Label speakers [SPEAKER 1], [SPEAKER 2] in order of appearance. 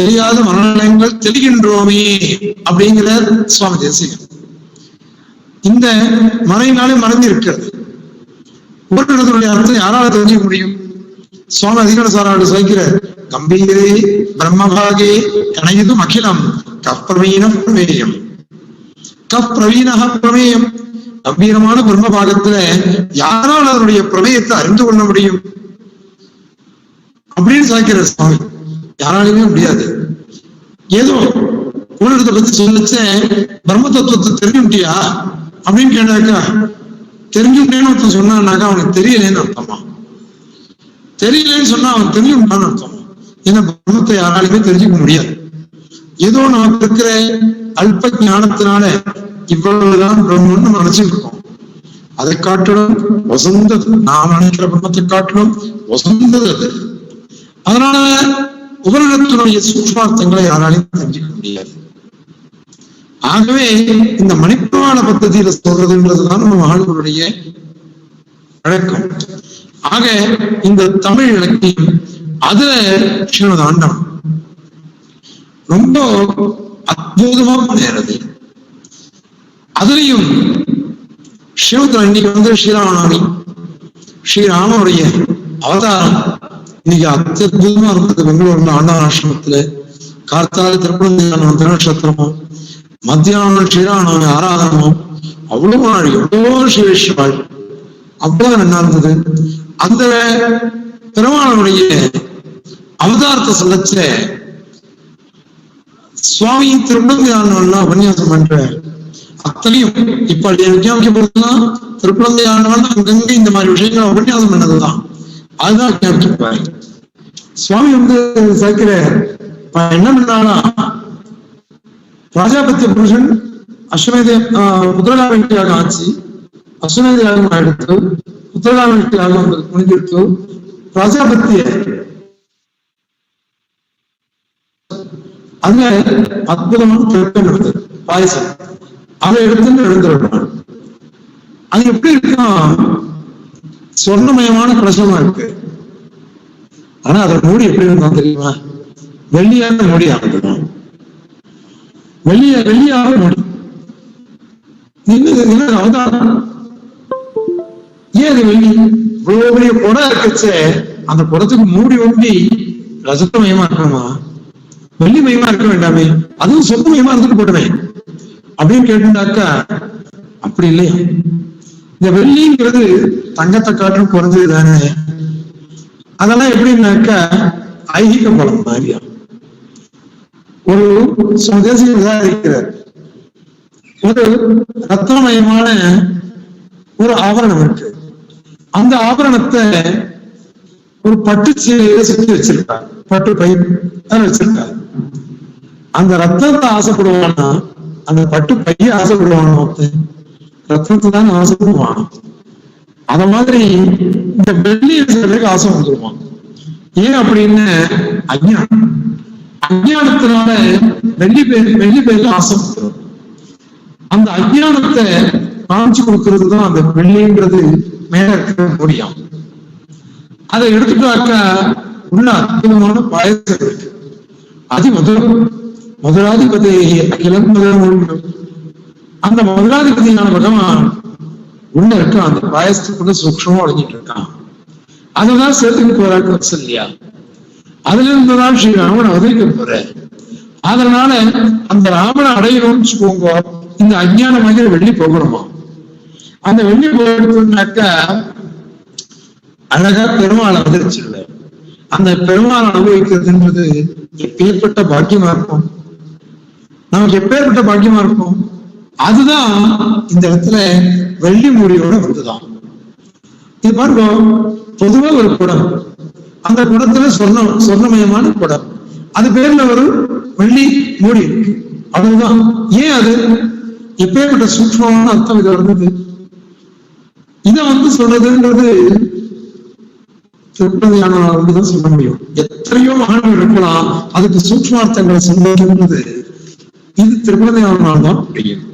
[SPEAKER 1] தெரியாத மனநலங்கள் தெரிகின்றோமே அப்படிங்கிற சுவாமி தேசிகன் இந்த மறையினாலே மறந்து இருக்கிறது. உபநிடத்தினுடைய அர்த்தம் யாரால தெரிஞ்சுக்க முடியும்? சுவாமி அதிகார சாராடு சொல்கிற கம்பீரே பிரம்மபாகே கணையதும் அகிலம் கப்பிரவீன பிரமேயம். கப்பிரவீனக பிரமேயம். கம்பீரமான பிரம்மபாகத்துல யாரால் அதனுடைய பிரமேயத்தை அறிந்து கொள்ள முடியும்? அப்படின்னு சாய்க்கிறார் சுவாமி யாராலுமே முடியாது. ஏதோ உலகத்தை பத்தி சொல்லிச்ச பிரம்ம தத்துவத்தை தெரிஞ்சுட்டியா அப்படின்னு கேட்டாக்கா தெரிஞ்சுட்டேன்னு ஒருத்தன் சொன்னான்னாக்கா அவனுக்கு தெரியலேன்னு அர்த்தமா? தெரியலன்னு சொன்னா அவன் தெரிஞ்சுட்டான்னு அர்த்தம்? ஏன்னா பிரம்மத்தை யாராலுமே தெரிஞ்சுக்க முடியாது. ஏதோ நமக்கு இருக்கிற அல்ப ஞானத்தினால இவ்வளவுதான் பிரம்மன்னு நினைச்சிருக்கோம் நினைச்சிட்டு இருக்கோம் அதை காட்டிலும் வசந்தது. நாம் நினைக்கிற பிரம்மத்தை காட்டிலும் வசந்தது அது. அதனால உபரிடத்தினுடைய சூட்சார்த்தங்களை யாராலையும் தெரிஞ்சுக்க முடியாது. ஆகவே இந்த மணிப்புராண பദ്ധதியில சொல்றதுன்றதுதான் நம்ம ஆளுகளுடைய வழக்கம். ஆக இந்த தமிழ் இலக்கியம் அதுல ஸ்ரீமத் ஆண்டம். ரொம்ப அற்புதமா நேரது அதுலயும் சிவத்துல அன்னைக்கு வந்து ஸ்ரீராமநவமி ஸ்ரீராமனுடைய அவதாரம் இன்னைக்கு அத்தியுதமா இருந்தது பெங்களூர்ல அண்ணா ஆசிரமத்துல. கார்த்தால திருப்பணம் திருநட்சத்திரமும் மத்தியானம் ஸ்ரீராமநவமி ஆராதனமும். அவ்வளவு நாள் எவ்வளோ சிவேஷ்வாள் அவ்வளவு நல்லா இருந்தது அந்த பெருமானுடைய அவதாரத்தை சொல்லச்ச சுவாமி திருப்பணங்கானவெல்லாம் உபன்யாசம் பண்ற அத்தனையும். இப்ப விஞ்ஞாபிக்க போதுதான் திருப்பணங்கானவன் அங்கங்க இந்த மாதிரி விஷயங்கள் உபன்யாசம் பண்ணதுதான். அதுதான் விஞ்ஞாபிச்சிருப்பாரு சுவாமி வந்து சேர்க்கிற என்ன பண்ணானா ராஜாபத்திய புருஷன் அஸ்வமேத உத்தரகாமட்டி யாகம் ஆச்சு. அஸ்வமேத யாகம் எடுத்து உத்தரகாமட்டி யாகம் முடிஞ்சிருத்து ராஜாபத்திய அதுல அற்புதமான திருப்பம் எடுத்து பாயசம். அதை எடுத்து எழுந்திருப்பான். அது எப்படி இருக்கான் சொர்ணமயமான கலசமா இருக்கு. ஆனா அதை மூடி எப்படி இருந்தா தெரியுமா? வெள்ளியான மூடி ஆகட்டும். வெள்ளிய வெள்ளியாக மூடி. என்ன அவதாரம்? ஏன் அது வெள்ளி? இவ்வளவு பெரிய குடம் இருக்கச்சே. அந்த குடத்துக்கு மூடி ஒண்டி ரசத்தமயமா இருக்கணுமா வெள்ளி மயமா இருக்க வேண்டாமே. அதுவும் சொத்து மயமா இருந்துட்டு போட்டமே. அப்படின்னு கேட்டுட்டாக்கா அப்படி இல்லையா. இந்த வெள்ளிங்கிறது தங்கத்தை காட்டும் குறைஞ்சது தானே? அதெல்லாம் எப்படின்னாக்கா ஐகிக பலம் மாதிரியா? ஒரு சுதேசிதான் இருக்கிறார். ஒரு ரத்னமயமான ஒரு ஆபரணம் இருக்கு. அந்த ஆபரணத்தை ஒரு பட்டு சீலையில சுத்தி வச்சிருக்காரு பட்டு பை வச்சிருக்காரு அந்த ரத்தத்தை ஆசைப்படுவானா? அந்த பட்டு பைய ஆசைப்படுவானா ஒருத்தன்? ரத்தத்தை தான் ஆசைப்படுவான் அத மாதிரி இந்த வெள்ளி இருக்கிறதுக்கு ஆசை வந்துருவான் ஏன் அப்படின்னு அஜ்ஞானம் அஜ்ஞானத்தினால வெள்ளி பேர் வெள்ளி பேர்ல ஆசை வந்துடும் அந்த அஜ்ஞானத்தை காமிச்சு கொடுக்கறது தான் அந்த வெள்ளின்றது மேல இருக்கிற முடியும். அதை எடுத்துட்டாக்க உள்ள அற்புதமான பாயசம் இருக்கு. அது முதல் முதலாதிபதி அகிலம் முதல் அந்த முதலாதிபதியான பகவான் உள்ள இருக்க அந்த பாயசத்துக்குள்ள சூக்ஷமா அடைஞ்சிட்டு இருக்கான். அதுதான் சேர்த்துக்கு போறாரு இல்லையா அதுல இருந்துதான் ஸ்ரீ ராமன் அவதரிக்க போற அதனால அந்த ராமனை அடையணும்னு வச்சுக்கோங்க இந்த அஞ்ஞான மாதிரி வெள்ளி போகணுமா? அந்த வெள்ளி போயிடுச்சுனாக்கா அழகா பெருமாள் அவதரிச்சிருவார். அந்த பெருமாள் அனுபவிக்கிறதுன்றது எப்பேற்பட்ட பாக்கியமா இருக்கும்? நமக்கு எப்பேற்பட்ட பாக்கியமா இருக்கும்? அதுதான் இந்த இடத்துல வெள்ளி மூடியோட வந்துதான் இது பாருங்க பொதுவா ஒரு குடம். அந்த குடத்துல சொர்ண சொர்ணமயமான குடம். அது பேர்ல ஒரு வெள்ளி மூடி இருக்கு. அவ்வளவுதான். ஏன் அது? எப்பேற்பட்ட சூக்மமான அர்த்தம் இது வந்தது? இதை வந்து சொல்றதுன்றது திருப்பதியான தான் சொல்ல முடியும். எத்தனையோ மகான்கள் இருக்கலாம் அதுக்கு சூக்மார்த்தங்களை சொல்வதுன்றது இது திருப்பதியான தான் முடியும்